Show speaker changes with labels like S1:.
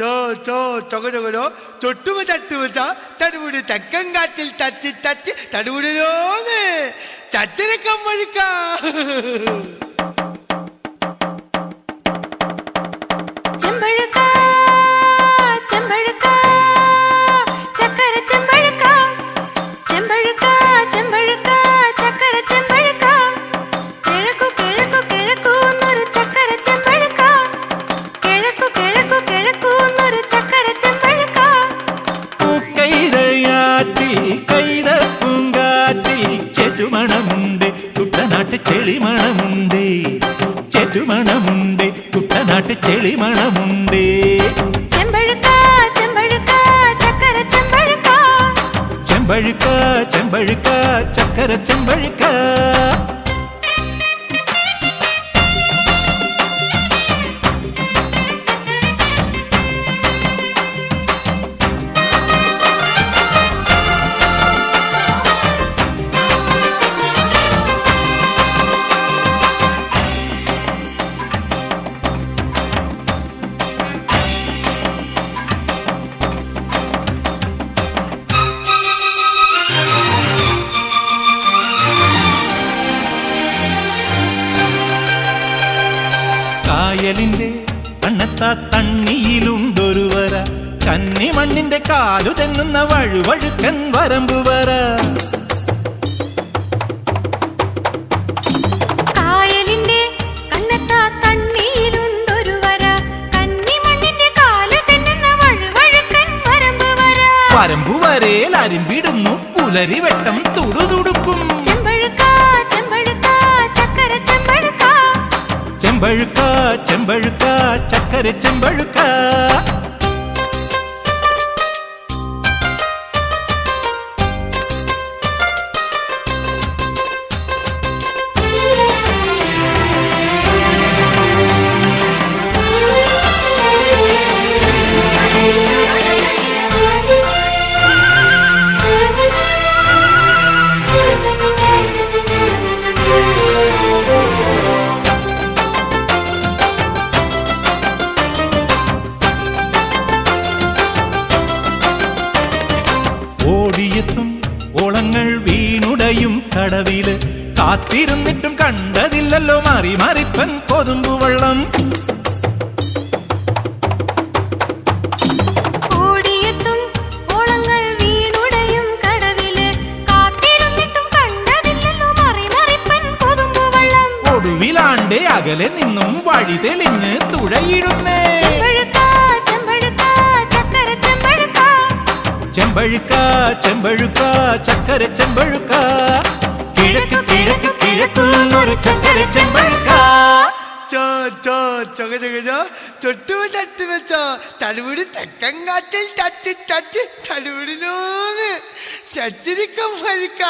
S1: So so தொகதொகதோ தொட்டும தட்டுவதா தடுவுடு தக்கங்காத்தில் தத்தி
S2: தத்தி தடுவுடுனோன்னு தத்திருக்கம் மழுக்கா കുട്ടനാട്ട് ചെളിമണമുണ്ട് ചെറ്റുമണമുണ്ട് കുട്ടനാട്ട് ചെളിമണമുണ്ട്
S1: ചെമ്പഴുക്ക ചെമ്പഴുക്ക ചക്കര ചെമ്പഴുക്ക
S2: ചെമ്പഴുക്ക ചെമ്പഴുക്ക ചക്കര ചെമ്പഴുക്ക കായലിന്റെ കണ്ണത്താ തണ്ണിയിലുണ്ടൊരു വര
S1: കായലിന്റെ കണ്ണത്താ തണ്ണിയിലുണ്ടൊരു വര. കന്നി മണ്ണിന്റെ കാലു തെന്നുന്ന വഴുവഴുക്കൻ വരമ്പു വര.
S2: വരമ്പു വരേൽ അരിമ്പിടുന്നു പുലരി വെട്ടം തുടുതുടുക്കും.
S1: ചെമ്പഴുക്ക ചെമ്പഴുക്ക ചക്കര ചെമ്പഴുക്ക
S2: ഓടിയെത്തും ഓളങ്ങൾ വീണുടയും കടവിൽ. കാത്തിരുന്നിട്ടും കണ്ടതില്ലല്ലോ മാറി മാറിപ്പൻ കൊതുമ്പു വെള്ളം. അകലെ നിന്നും വഴി തെളിഞ്ഞ് തുഴയിടുന്നേ.
S1: ചെമ്പഴുക്ക ചെമ്പഴുക്ക ചക്കര ചെമ്പഴുക്ക.
S2: കിഴക്ക് കിഴക്ക് കിഴക്കുള്ളൊരു ചക്കര ചെമ്പഴുക്ക.
S3: ചോ ചോ ചൊക ചൊകലോ തൊട്ടുമ തട്ടുമച്ച തടുപുടി തെക്കൻ കാറ്റിൽ തച്ചി തച്ച് തടുപുടിലോന്ന് ചച്ചരിക്കം വഴിക്ക